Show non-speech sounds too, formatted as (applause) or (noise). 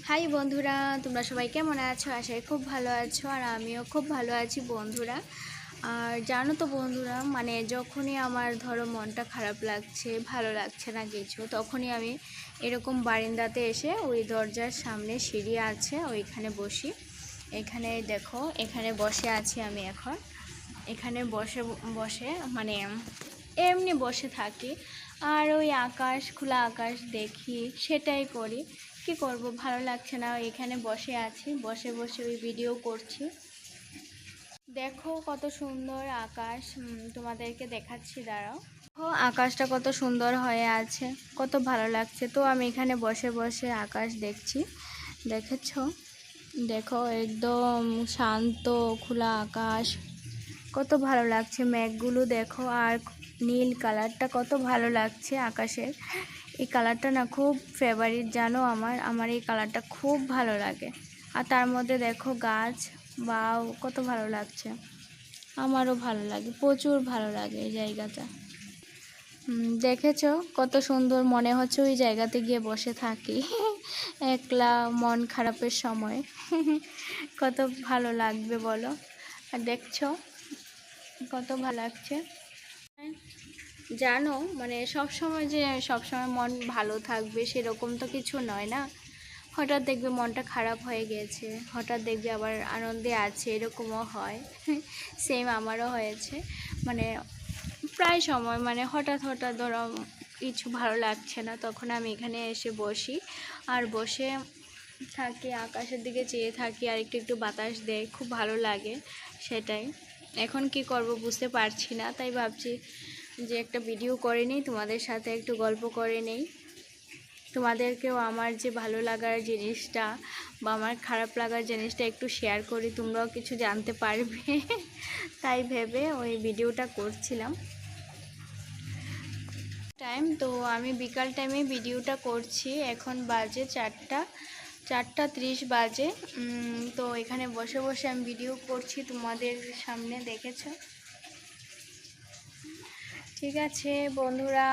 High বন্ধুরা, তোমরা সবাই কেমন আছো? আশাই খুব ভালো আছো আর আমিও খুব ভালো আছি বন্ধুরা। আর জানো তো বন্ধুরা মানে যখনই আমার ধরো মনটা খারাপ লাগছে, ভালো লাগছে না কিছু, তখনই আমি এরকম বারিন্দাতে এসে ওই দরজার সামনে সিঁড়ি আছে, ওইখানে বসি। এখানে দেখো, এখানে বসে আছি আমি এখন। এখানে বসে বসে মানে এমনি বসে থাকি। আর ওই আকাশ, খোলা আকাশ দেখি, সেটাই করি। কি করব? ভালো লাগছে না, এখানে বসে আছি, বসে বসে ওই ভিডিও করছি। দেখো কত সুন্দর আকাশ তোমাদেরকে দেখাচ্ছি, দাঁড়াও। ও আকাশটা কত সুন্দর হয়ে আছে, কত ভালো লাগছে। তো আমি এখানে বসে বসে আকাশ দেখছি, দেখেছ? দেখো, একদম শান্ত, খোলা আকাশ। কত ভালো লাগছে। মেঘগুলো দেখো আর নীল কালারটা কত ভালো লাগছে আকাশের। এই কালারটা না খুব ফেভারিট জানো আমার? আমার এই কালারটা খুব ভালো লাগে। আর তার মধ্যে দেখো গাছ, বাও, কত ভালো লাগছে। আমারও ভালো লাগে, প্রচুর ভালো লাগে এই জায়গাটা। দেখেছ? কত সুন্দর মনে হচ্ছে ওই জায়গাতে গিয়ে বসে থাকি। (laughs) একলা মন খারাপের সময়। (laughs) কত ভালো লাগবে বলো। আর দেখছ? কত ভালো লাগছে। জানো মানে সব সময় যে সব সময় মন ভালো থাকবে সেরকম তো কিছু নয় না? হঠাৎ দেখবে মনটা খারাপ হয়ে গেছে, হঠাৎ দেখবে আবার আনন্দে আছে, এরকমও হয়। (laughs) সেম আমারও হয়েছে। মানে প্রায় সময় মানে হঠাৎ হঠাৎ ধরো কিছু ভালো লাগছে না, তখন আমি এখানে এসে বসি। আর বসে থাকি, আকাশের দিকে চেয়ে থাকি, আর একটু একটু বাতাস দেয়, খুব ভালো লাগে সেটাই। এখন কি করব বুঝতে পারছি না, তাই ভাবছি যে একটা ভিডিও করে নিই, তোমাদের সাথে একটু গল্প করে নেই। তোমাদেরকেও আমার যে ভালো লাগার জিনিসটা বা আমার খারাপ লাগার জিনিসটা একটু শেয়ার করি, তোমরাও কিছু জানতে পারবে। (laughs) তাই ভেবে ওই ভিডিওটা করছিলাম। টাইম তো আমি বিকাল টাইমে ভিডিওটা করছি, এখন বাজে চারটা। চারটা ত্রিশ বাজে। তো এখানে বসে বসে আমি ভিডিও করছি, তোমাদের সামনে দেখেছ। ঠিক আছে, বন্ধুরা।